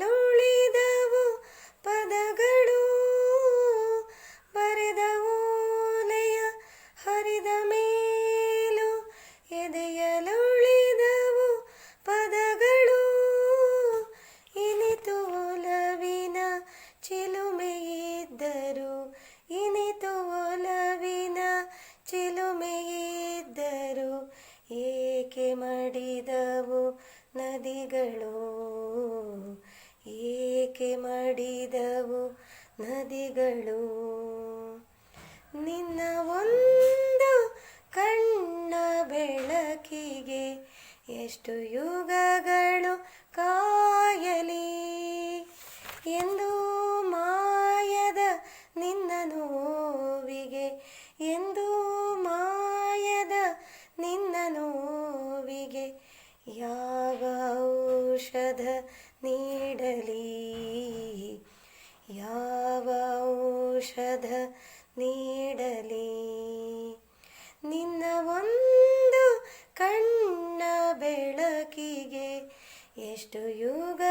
ಲೊಳಿದವು ಪದಗಳು ಬರೆದ ಓಲೆಯ ಹರಿದ ಮೇಲೂ ಎದೆಯಲುಳಿದವು ಪದಗಳು ಇನಿತು ಒಲವಿನ ಚಿಲುಮೆಯಿದ್ದರು ಇನಿತು ಒಲವಿನ ಚಿಲುಮೆಯಿದ್ದರು ಏಕೆ ಮಡಿದವು ನದಿಗಳು ನದಿಗಳು. ನಿನ್ನ ಒಂದು ಕಣ್ಣ ಬೆಳಕಿಗೆ ಎಷ್ಟು ಯುಗಗಳು ಕಾಯಲಿ? ಎಂದು ಮಾಯದ ನಿನ್ನ ನೋವಿಗೆ, ಎಂದು ಮಾಯದ ನಿನ್ನ ನೋವಿಗೆ ಯಾವ ಔಷಧ ನೀಡಲಿ. ಯಾವ ಔಷಧ ನೀಡಲಿ? ನಿನ್ನ ಒಂದು ಕಣ್ಣ ಬೆಳಕಿಗೆ ಎಷ್ಟು ಯುಗ